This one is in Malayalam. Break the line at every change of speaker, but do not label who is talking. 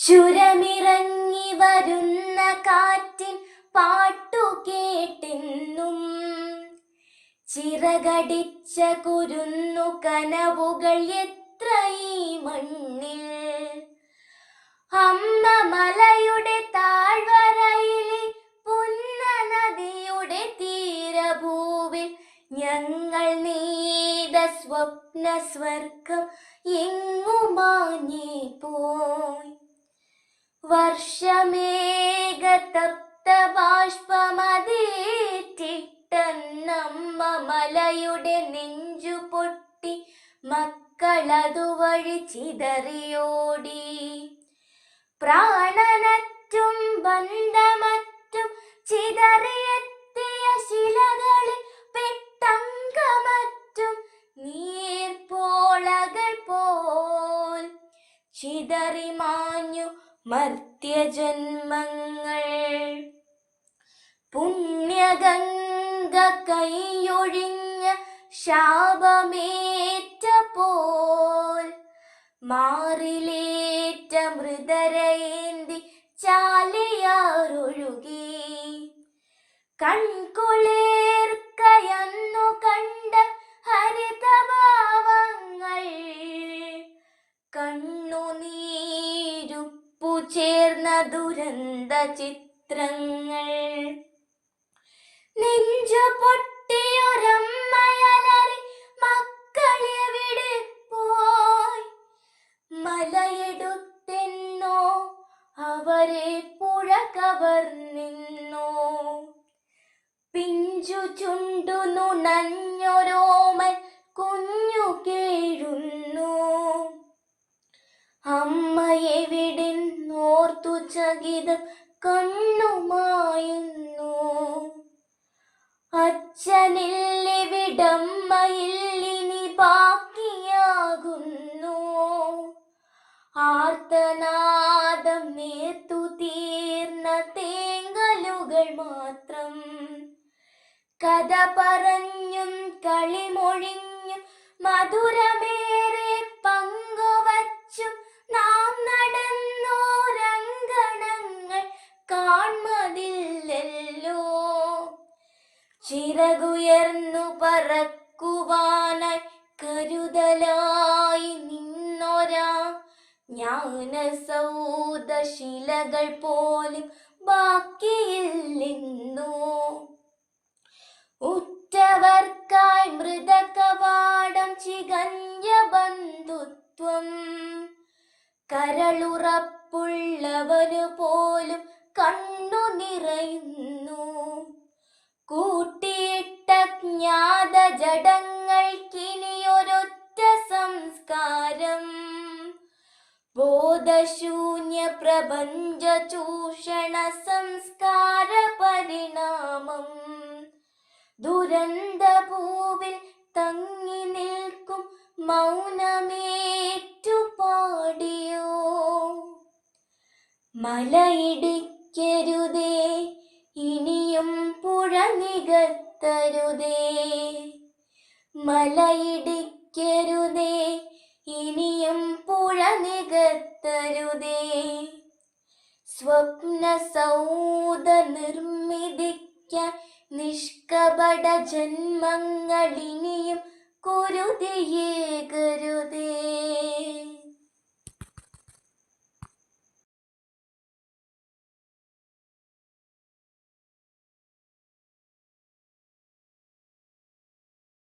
ചുരമിറങ്ങി വരുന്ന കാറ്റിൻ പാട്ടു കേട്ടെന്നും ചിറകടിച്ച കുരുന്നു കനവുകൾ എത്ര ഈ മണ്ണിൽ. അമ്മ മലയുടെ താഴ്വരയിലെ പുന്ന നദിയുടെ തീരഭൂവിൽ ഞങ്ങൾ നീത സ്വപ്ന സ്വർഗം എങ്ങുമാഞ്ഞേ പോയി. വർഷമേഘതപ്ത ബാഷ്പമതേറ്റിട്ടന്നമ്മ മലയുടെ നെഞ്ചു പൊട്ടി മക്കളതുവഴി ചിതറിയോടി. പ്രാണനറ്റും ബന്ധമറ്റും ചിതറിയെത്തിയ ശിലകളിൽ പെട്ടങ്കമറ്റും നീർപ്പോളകൾ പോൽ ചിതറി മാഞ്ഞു മർത്യജന്മങ്ങൾ. പുണ്യഗംഗ കൈയൊഴിഞ്ഞ ശാപമേറ്റ പോൽ മാറിലേറ്റ മൃതരേന്തി ദുരന്ത ചിത്രങ്ങൾ നെഞ്ചു പൊട്ടിയൊരമ്മയലറി മക്കളെവിടെ പോയി. മലയെടുത്തെന്നോ അവരെ പുഴ കവർന്നിന്നോ പിഞ്ചു ചുണ്ടു നുണഞ്ഞൊരോമൽ ചകിതം കണ്ണുമായുന്നു. ഇനി ബാക്കിയാകുന്നു. ആർത്തനാദം നേർത്തു തീർന്ന തേങ്ങലുകൾ മാത്രം. കഥ പറഞ്ഞും കളിമൊഴിഞ്ഞും മധുരമേറെ പങ്കുവച്ചും ചിറകുയർന്നു പറക്കുവാനായി കരുതലായി നിന്നൊരാ ജ്ഞാനസൗദശിലകൾ പോലും ബാക്കിയില്ലെന്നു ഉറ്റവർക്കായി മൃതകവാടം ചികഞ്ഞ ബന്ധുത്വം കരളുറപ്പുള്ളവനു പോലും കണ്ണു നിറയുന്നു. കൂട്ടിയിട്ട ബോധശൂന്യ പ്രപഞ്ച ചൂഷണ സംസ്കാര പരിണാമം ദുരന്തഭൂവിൽ തങ്ങി നിൽക്കും മൗനമേറ്റു പാടിയോ മലയിടിക്കരുതേ ഇനിയും പുഴ നികത്തരുതേ. മലയിടിക്കരുതേ നികത്തരുതേ. സ്വപ്ന സൗദ നിർമ്മിതിക്ക നിഷ്കപട ജന്മങ്ങളിനിയും കുരുതിയേകരുതേ